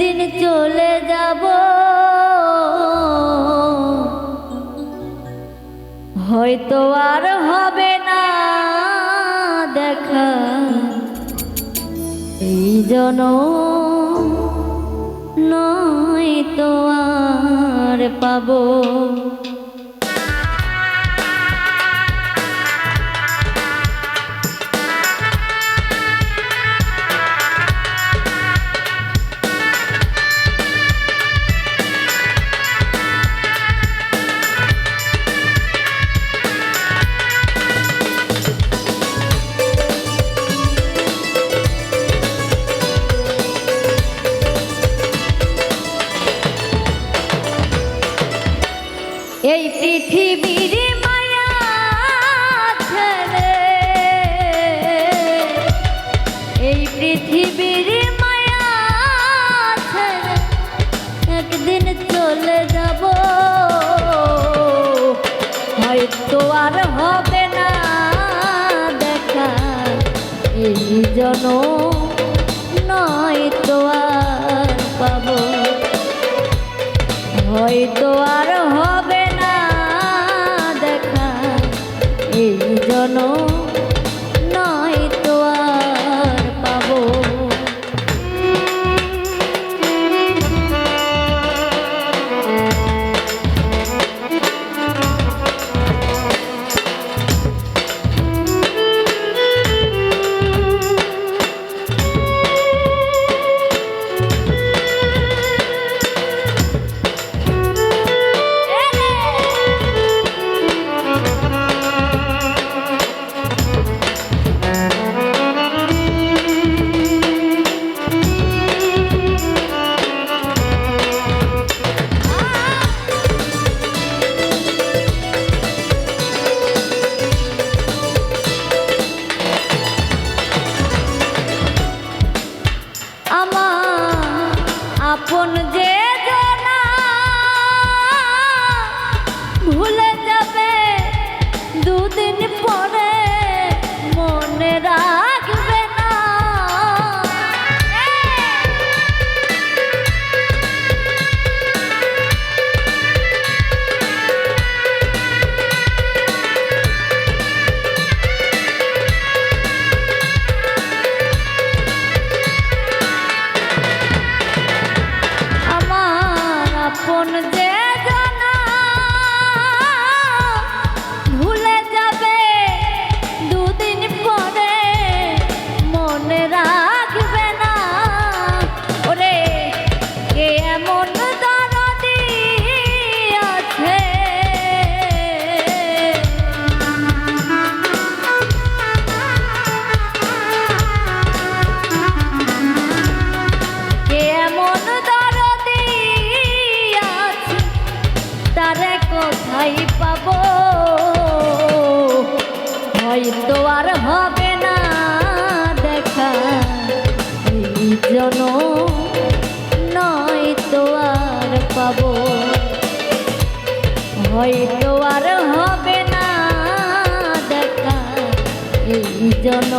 একদিন চলে যাব। হয়তো আর হবে না দেখা। এই জন নয় তো আর পাবো। পৃথিবীর মায়া ছেড়ে এই পৃথিবীর মায়া ছেড়ে একদিন চলে যাব। হয়তো আর হবে না দেখা। এই জন নয় তো আর পাবো। হয়তো আর পাবো। হয়তো আর হবে না দেখা এই জন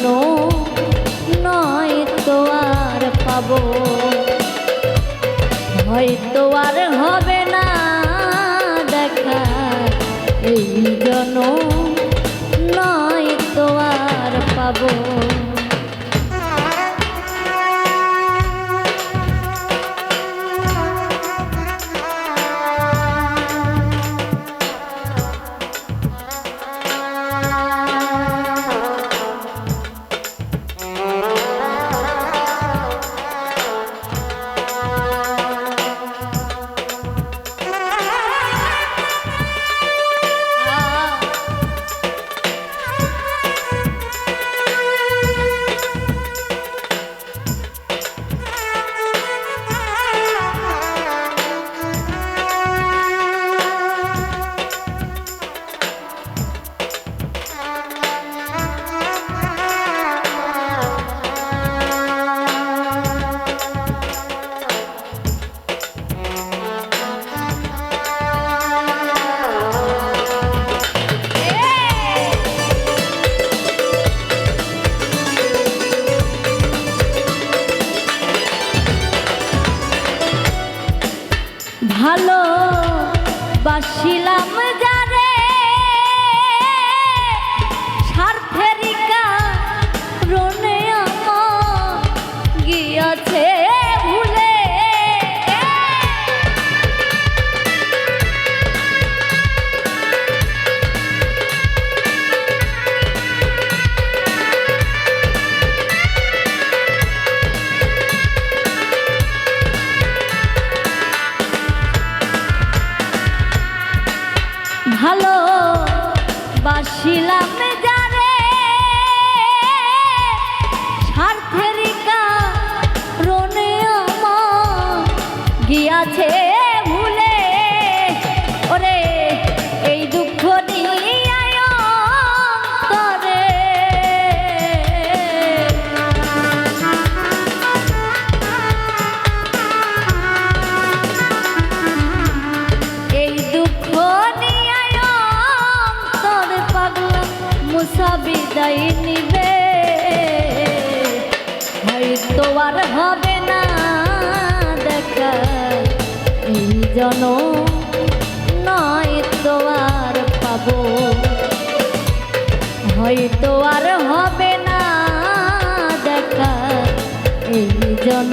জন নয় তো আর পাবো। হয়তো আর হবে গিয়াছে ভুলে হয়তো আর হবে না দেখা। এই জন